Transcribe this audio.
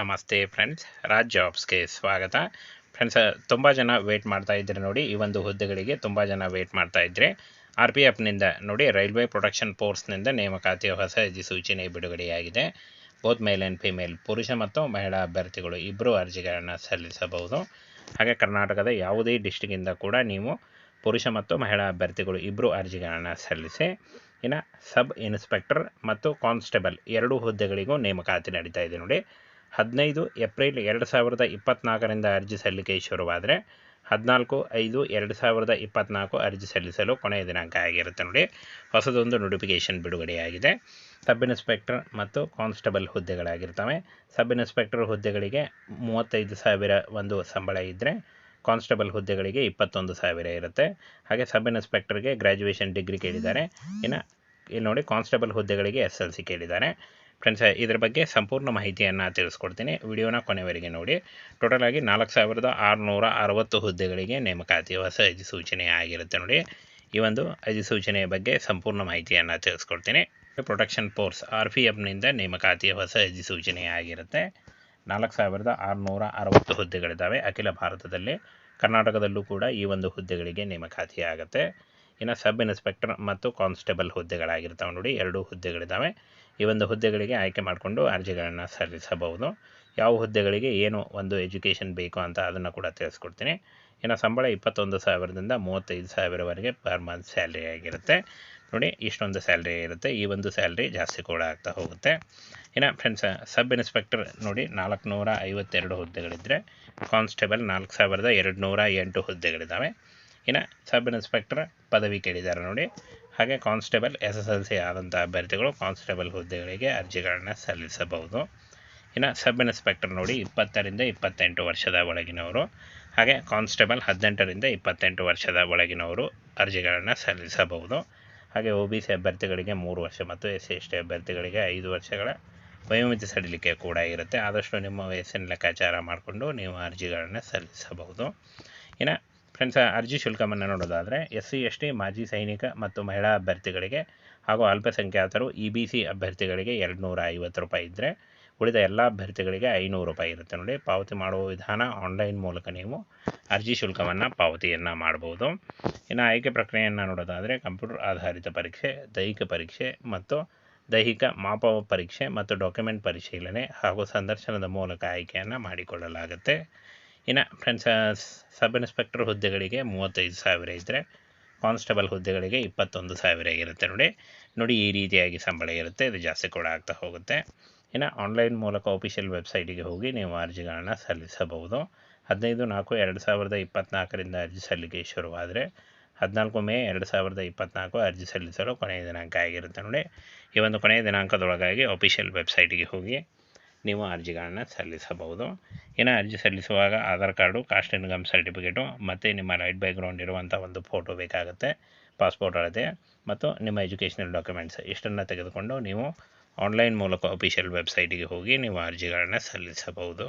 ನಮಸ್ತೆ ಫ್ರೆಂಡ್ಸ್ ರಾಜ್ ಜಾಬ್ಸ್ಗೆ ಸ್ವಾಗತ. ಫ್ರೆಂಡ್ಸ್ ತುಂಬ ಜನ ವೇಟ್ ಮಾಡ್ತಾ ಇದ್ರೆ ನೋಡಿ, ಈ ಒಂದು ಹುದ್ದೆಗಳಿಗೆ ತುಂಬ ಜನ ವೇಟ್ ಮಾಡ್ತಾ ಇದ್ರೆ ಆರ್ ಪಿ ಎಫ್ನಿಂದ ನೋಡಿ ರೈಲ್ವೆ ಪ್ರೊಟೆಕ್ಷನ್ ಫೋರ್ಸ್ನಿಂದ ನೇಮಕಾತಿಯ ಹೊಸ ಅಧಿಸೂಚನೆ ಬಿಡುಗಡೆಯಾಗಿದೆ. ಬೋತ್ ಮೇಲ್ ಆ್ಯಂಡ್ ಫಿಮೇಲ್ ಪುರುಷ ಮತ್ತು ಮಹಿಳಾ ಅಭ್ಯರ್ಥಿಗಳು ಇಬ್ಬರು ಅರ್ಜಿಗಳನ್ನು ಸಲ್ಲಿಸಬಹುದು. ಹಾಗೆ ಕರ್ನಾಟಕದ ಯಾವುದೇ ಡಿಸ್ಟಿಕ್ಕಿಂದ ಕೂಡ ನೀವು ಪುರುಷ ಮತ್ತು ಮಹಿಳಾ ಅಭ್ಯರ್ಥಿಗಳು ಇಬ್ಬರು ಅರ್ಜಿಗಳನ್ನು ಸಲ್ಲಿಸಿ, ಇನ್ನು ಸಬ್ ಇನ್ಸ್ಪೆಕ್ಟರ್ ಮತ್ತು ಕಾನ್ಸ್ಟೇಬಲ್ ಎರಡೂ ಹುದ್ದೆಗಳಿಗೂ ನೇಮಕಾತಿ ನಡೀತಾ ಇದೆ ನೋಡಿ. ಹದಿನೈದು ಏಪ್ರಿಲ್ ಎರಡು ಸಾವಿರದ ಇಪ್ಪತ್ತ್ನಾಲ್ಕರಿಂದ ಅರ್ಜಿ ಸಲ್ಲಿಕೆ ಶುರುವಾದರೆ, ಹದಿನಾಲ್ಕು ಐದು ಎರಡು ಸಾವಿರದ ಇಪ್ಪತ್ತ್ನಾಲ್ಕು ಅರ್ಜಿ ಸಲ್ಲಿಸಲು ಕೊನೆಯ ದಿನಾಂಕ ಆಗಿರುತ್ತೆ ನೋಡಿ. ಹೊಸದೊಂದು ನೋಟಿಫಿಕೇಷನ್ ಬಿಡುಗಡೆಯಾಗಿದೆ. ಸಬ್ ಇನ್ಸ್ಪೆಕ್ಟರ್ ಮತ್ತು ಕಾನ್ಸ್ಟೇಬಲ್ ಹುದ್ದೆಗಳಾಗಿರ್ತವೆ. ಸಬ್ ಇನ್ಸ್ಪೆಕ್ಟರ್ ಹುದ್ದೆಗಳಿಗೆ ಮೂವತ್ತೈದು ಸಾವಿರ ಒಂದು ಸಂಬಳ ಇದ್ದರೆ ಕಾನ್ಸ್ಟೇಬಲ್ ಹುದ್ದೆಗಳಿಗೆ ಇಪ್ಪತ್ತೊಂದು ಸಾವಿರ ಇರುತ್ತೆ. ಹಾಗೆ ಸಬ್ ಇನ್ಸ್ಪೆಕ್ಟರ್ಗೆ ಗ್ರ್ಯಾಜುಯೇಷನ್ ಡಿಗ್ರಿ ಕೇಳಿದ್ದಾರೆ. ಇನ್ನು, ಇಲ್ಲಿ ನೋಡಿ ಕಾನ್ಸ್ಟೇಬಲ್ ಹುದ್ದೆಗಳಿಗೆ ಎಸ್ ಎಲ್ ಸಿ ಕೇಳಿದ್ದಾರೆ. ಫ್ರೆಂಡ್ಸ್ ಇದರ ಬಗ್ಗೆ ಸಂಪೂರ್ಣ ಮಾಹಿತಿಯನ್ನು ತಿಳಿಸ್ಕೊಡ್ತೀನಿ. ವಿಡಿಯೋನ ಕೊನೆವರೆಗೆ ನೋಡಿ. ಟೋಟಲ್ ಆಗಿ ನಾಲ್ಕು ಸಾವಿರದ ಆರುನೂರ ಅರವತ್ತು ಹುದ್ದೆಗಳಿಗೆ ನೇಮಕಾತಿ ಹೊಸ ಅಧಿಸೂಚನೆ ಆಗಿರುತ್ತೆ ನೋಡಿ. ಈ ಒಂದು ಅಧಿಸೂಚನೆಯ ಬಗ್ಗೆ ಸಂಪೂರ್ಣ ಮಾಹಿತಿಯನ್ನು ತಿಳಿಸ್ಕೊಡ್ತೀನಿ. ಪ್ರೊಟೆಕ್ಷನ್ ಫೋರ್ಸ್ ಆರ್ ಪಿ ಎಫ್ನಿಂದ ನೇಮಕಾತಿಯ ಹೊಸ ಅಧಿಸೂಚನೆ ಆಗಿರುತ್ತೆ. ನಾಲ್ಕು ಸಾವಿರದ ಆರುನೂರ ಅರವತ್ತು ಹುದ್ದೆಗಳಿದ್ದಾವೆ. ಅಖಿಲ ಭಾರತದಲ್ಲಿ, ಕರ್ನಾಟಕದಲ್ಲೂ ಕೂಡ ಈ ಒಂದು ಹುದ್ದೆಗಳಿಗೆ ನೇಮಕಾತಿ ಆಗುತ್ತೆ. ಇನ್ನು ಸಬ್ ಇನ್ಸ್ಪೆಕ್ಟರ್ ಮತ್ತು ಕಾನ್ಸ್ಟೇಬಲ್ ಹುದ್ದೆಗಳಾಗಿರ್ತಾವೆ ನೋಡಿ. ಎರಡೂ ಹುದ್ದೆಗಳಿದ್ದಾವೆ. ಈ ಒಂದು ಹುದ್ದೆಗಳಿಗೆ ಆಯ್ಕೆ ಮಾಡಿಕೊಂಡು ಅರ್ಜಿಗಳನ್ನು ಸಲ್ಲಿಸಬಹುದು. ಯಾವ ಹುದ್ದೆಗಳಿಗೆ ಏನು ಒಂದು ಎಜುಕೇಷನ್ ಬೇಕು ಅಂತ ಅದನ್ನು ಕೂಡ ತಿಳಿಸ್ಕೊಡ್ತೀನಿ. ಇನ್ನು ಸಂಬಳ ಇಪ್ಪತ್ತೊಂದು ಸಾವಿರದಿಂದ ಮೂವತ್ತೈದು ಸಾವಿರವರೆಗೆ ಪರ್ ಮಂತ್ ಸ್ಯಾಲ್ರಿ ಆಗಿರುತ್ತೆ. ನೋಡಿ, ಇಷ್ಟೊಂದು ಸ್ಯಾಲ್ರಿ ಇರುತ್ತೆ. ಈ ಒಂದು ಸ್ಯಾಲ್ರಿ ಜಾಸ್ತಿ ಕೂಡ ಆಗ್ತಾ ಹೋಗುತ್ತೆ. ಇನ್ನು ಫ್ರೆಂಡ್ಸ್ ಸಬ್ ಇನ್ಸ್ಪೆಕ್ಟರ್ ನೋಡಿ ನಾಲ್ಕುನೂರ ಐವತ್ತೆರಡು ಹುದ್ದೆಗಳಿದ್ದರೆ ಕಾನ್ಸ್ಟೇಬಲ್ ನಾಲ್ಕು ಸಾವಿರದ ಎರಡು ನೂರ ಎಂಟು ಹುದ್ದೆಗಳಿದ್ದಾವೆ ಇನ್ನು ಸಬ್ ಇನ್ಸ್ಪೆಕ್ಟರ್ ಪದವಿ ಕೇಳಿದ್ದಾರೆ ನೋಡಿ ಹಾಗೆ constable S S L C ಆದಂಥ ಅಭ್ಯರ್ಥಿಗಳು ಕಾನ್ಸ್ಟೇಬಲ್ ಹುದ್ದೆಗಳಿಗೆ ಅರ್ಜಿಗಳನ್ನು ಸಲ್ಲಿಸಬಹುದು. ಇನ್ನು ಸಬ್ ಇನ್ಸ್ಪೆಕ್ಟರ್ ನೋಡಿ, ಇಪ್ಪತ್ತರಿಂದ ಇಪ್ಪತ್ತೆಂಟು ವರ್ಷದ ಒಳಗಿನವರು, ಹಾಗೆ ಕಾನ್ಸ್ಟೇಬಲ್ ಹದಿನೆಂಟರಿಂದ ಇಪ್ಪತ್ತೆಂಟು ವರ್ಷದ ಒಳಗಿನವರು ಅರ್ಜಿಗಳನ್ನು ಸಲ್ಲಿಸಬಹುದು. ಹಾಗೆ ಒ ಬಿ ಸಿ ಅಭ್ಯರ್ಥಿಗಳಿಗೆ ಮೂರು ವರ್ಷ ಮತ್ತು ಎಸ್ ಸಿ ಎಸ್ ಟಿ ಅಭ್ಯರ್ಥಿಗಳಿಗೆ ಐದು ವರ್ಷಗಳ ವಯೋಮಿತಿ ಸಡಿಲಿಕೆ ಕೂಡ ಇರುತ್ತೆ. ಆದಷ್ಟು ನಿಮ್ಮ ವಯಸ್ಸಿನ ಲೆಕ್ಕಾಚಾರ ಮಾಡಿಕೊಂಡು ನೀವು ಅರ್ಜಿಗಳನ್ನು ಸಲ್ಲಿಸಬಹುದು. ಇನ್ನು ಫ್ರೆಂಡ್ಸ್, ಅರ್ಜಿ ಶುಲ್ಕವನ್ನು ನೋಡೋದಾದರೆ ಎಸ್ ಸಿ ಎಸ್ ಟಿ ಮಾಜಿ ಸೈನಿಕ ಮತ್ತು ಮಹಿಳಾ ಅಭ್ಯರ್ಥಿಗಳಿಗೆ ಹಾಗೂ ಅಲ್ಪಸಂಖ್ಯಾತರು ಇ ಬಿ ಸಿ ಅಭ್ಯರ್ಥಿಗಳಿಗೆ ಎರಡು ನೂರ ಐವತ್ತು ರೂಪಾಯಿ ಇದ್ದರೆ ಉಳಿದ ಎಲ್ಲ ಅಭ್ಯರ್ಥಿಗಳಿಗೆ ಐನೂರು ರೂಪಾಯಿ ಇರುತ್ತೆ ನೋಡಿ. ಪಾವತಿ ಮಾಡುವ ವಿಧಾನ ಆನ್ಲೈನ್ ಮೂಲಕ ನೀವು ಅರ್ಜಿ ಶುಲ್ಕವನ್ನು ಪಾವತಿಯನ್ನು ಮಾಡ್ಬೋದು. ಇನ್ನು ಆಯ್ಕೆ ಪ್ರಕ್ರಿಯೆಯನ್ನು ನೋಡೋದಾದರೆ ಕಂಪ್ಯೂಟರ್ ಆಧಾರಿತ ಪರೀಕ್ಷೆ, ದೈಹಿಕ ಪರೀಕ್ಷೆ ಮತ್ತು ದೈಹಿಕ ಮಾಪ ಪರೀಕ್ಷೆ ಮತ್ತು ಡಾಕ್ಯುಮೆಂಟ್ ಪರಿಶೀಲನೆ ಹಾಗೂ ಸಂದರ್ಶನದ ಮೂಲಕ ಆಯ್ಕೆಯನ್ನು ಮಾಡಿಕೊಳ್ಳಲಾಗುತ್ತೆ. ಇನ್ನು ಫ್ರೆಂಡ್ಸ್ ಸಬ್ ಇನ್ಸ್ಪೆಕ್ಟರ್ ಹುದ್ದೆಗಳಿಗೆ ಮೂವತ್ತೈದು ಸಾವಿರ ಇದ್ದರೆ ಕಾನ್ಸ್ಟೇಬಲ್ ಹುದ್ದೆಗಳಿಗೆ ಇಪ್ಪತ್ತೊಂದು ಸಾವಿರ ಇರುತ್ತೆ ನೋಡಿ. ನೋಡಿ ಈ ರೀತಿಯಾಗಿ ಸಂಬಳ ಇರುತ್ತೆ, ಇದು ಜಾಸ್ತಿ ಕೂಡ ಆಗ್ತಾ ಹೋಗುತ್ತೆ. ಇನ್ನು ಆನ್ಲೈನ್ ಮೂಲಕ ಅಫಿಷಿಯಲ್ ವೆಬ್ಸೈಟಿಗೆ ಹೋಗಿ ನೀವು ಅರ್ಜಿಗಳನ್ನು ಸಲ್ಲಿಸಬಹುದು. ಹದಿನೈದು ನಾಲ್ಕು ಎರಡು ಸಾವಿರದ ಇಪ್ಪತ್ತ್ನಾಲ್ಕರಿಂದ ಅರ್ಜಿ ಸಲ್ಲಿಕೆ ಶುರುವಾದರೆ, ಹದಿನಾಲ್ಕು ಮೇ ಎರಡು ಸಾವಿರದ ಇಪ್ಪತ್ತ್ನಾಲ್ಕು ಅರ್ಜಿ ಸಲ್ಲಿಸಲು ಕೊನೆಯ ದಿನಾಂಕ ಆಗಿರುತ್ತೆ ನೋಡಿ. ಈ ಒಂದು ಕೊನೆಯ ದಿನಾಂಕದೊಳಗಾಗಿ ಅಫಿಷಿಯಲ್ ವೆಬ್ಸೈಟಿಗೆ ಹೋಗಿ ನೀವು ಅರ್ಜಿಗಳನ್ನು ಸಲ್ಲಿಸಬಹುದು. ಇನ್ನು ಅರ್ಜಿ ಸಲ್ಲಿಸುವಾಗ Aadhaar card, caste income certificate, ಮತ್ತು ನಿಮ್ಮ ರೈಟ್ ಬ್ಯಾಕ್ಗ್ರೌಂಡ್ ಇರುವಂಥ ಒಂದು ಫೋಟೋ ಬೇಕಾಗುತ್ತೆ, ಪಾಸ್ಪೋರ್ಟ್ ಅಳತೆ, ಮತ್ತು ನಿಮ್ಮ ಎಜುಕೇಷನಲ್ ಡಾಕ್ಯುಮೆಂಟ್ಸ್ ಇಷ್ಟನ್ನು ತೆಗೆದುಕೊಂಡು ನೀವು ಆನ್ಲೈನ್ ಮೂಲಕ ಅಫಿಷಿಯಲ್ ವೆಬ್ಸೈಟಿಗೆ ಹೋಗಿ ನೀವು ಅರ್ಜಿಗಳನ್ನು ಸಲ್ಲಿಸಬಹುದು.